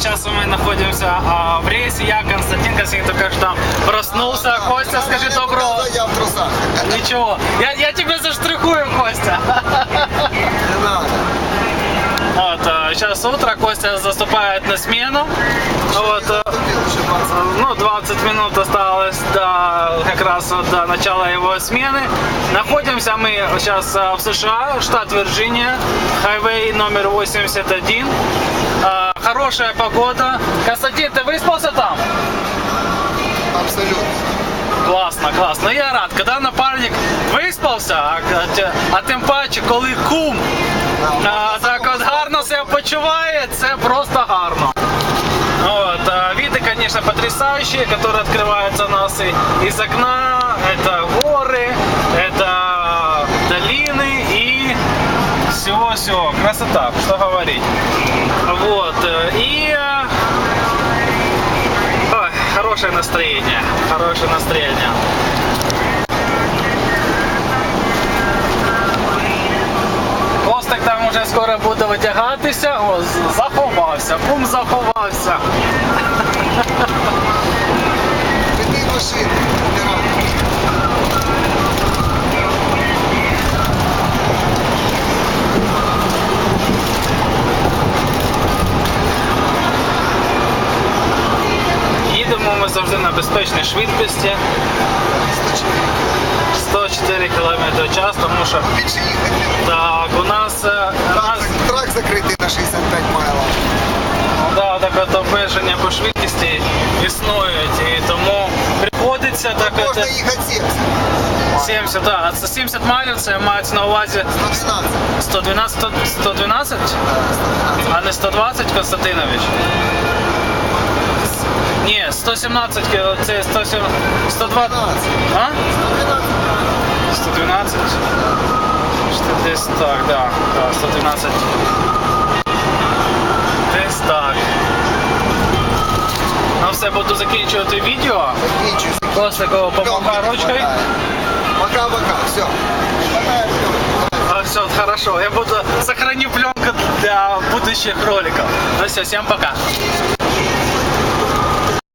сейчас мы находимся а, в рейсе. Я Константин Константин только что проснулся. Костя, скажи доброго. Я в трусах. Ничего. Я, я тебе заштрихую, Костя. Не надо. Вот, а, сейчас утро, Костя заступает на смену. Вот, а, Наступил еще 20. ну, 20 минут осталось до как раз до начала его смены. Находимся мы сейчас а, в США, штат Вирджиния, хайвей номер 81. Хорошая погода. Константин, ты выспался там? Абсолютно. Класно, класно. Я рад, коли напарник виспався, а, а тим паче, коли кум а, так от гарно себе почуває, це просто гарно. Вот, а, виды, конечно, потрясающие, которые открываются у нас и, из окна. Все-все. Красота, что говорить. Вот, э, и э, хорошее настроение, хорошее настроение. Костик там уже скоро буде витягатися. О, заховався, бум заховався. Веди машину. Завжди на безпечній швидкості 104 км в час, тому що так, у нас, е, у Трак, закритий на 65 майлів. да, так от обмеження по швидкості існують, і тому приходиться так Можна їхати 70. 70, да, а це 70 майлів, це мається на увазі 112. 112, 112, 112. а не 120, Константинович? Ні, 117, кіло- це 107, 120, 112. а? 112. 112? Що десь так, да, да, 112. Десь так. Ну все, буду закінчувати відео. Закінчуй. Костику помахай ручкою. Пока-пока. Все. Пока. А, все, хорошо. Я буду сохраню пленку для будущих роликов. Ну все, всем пока.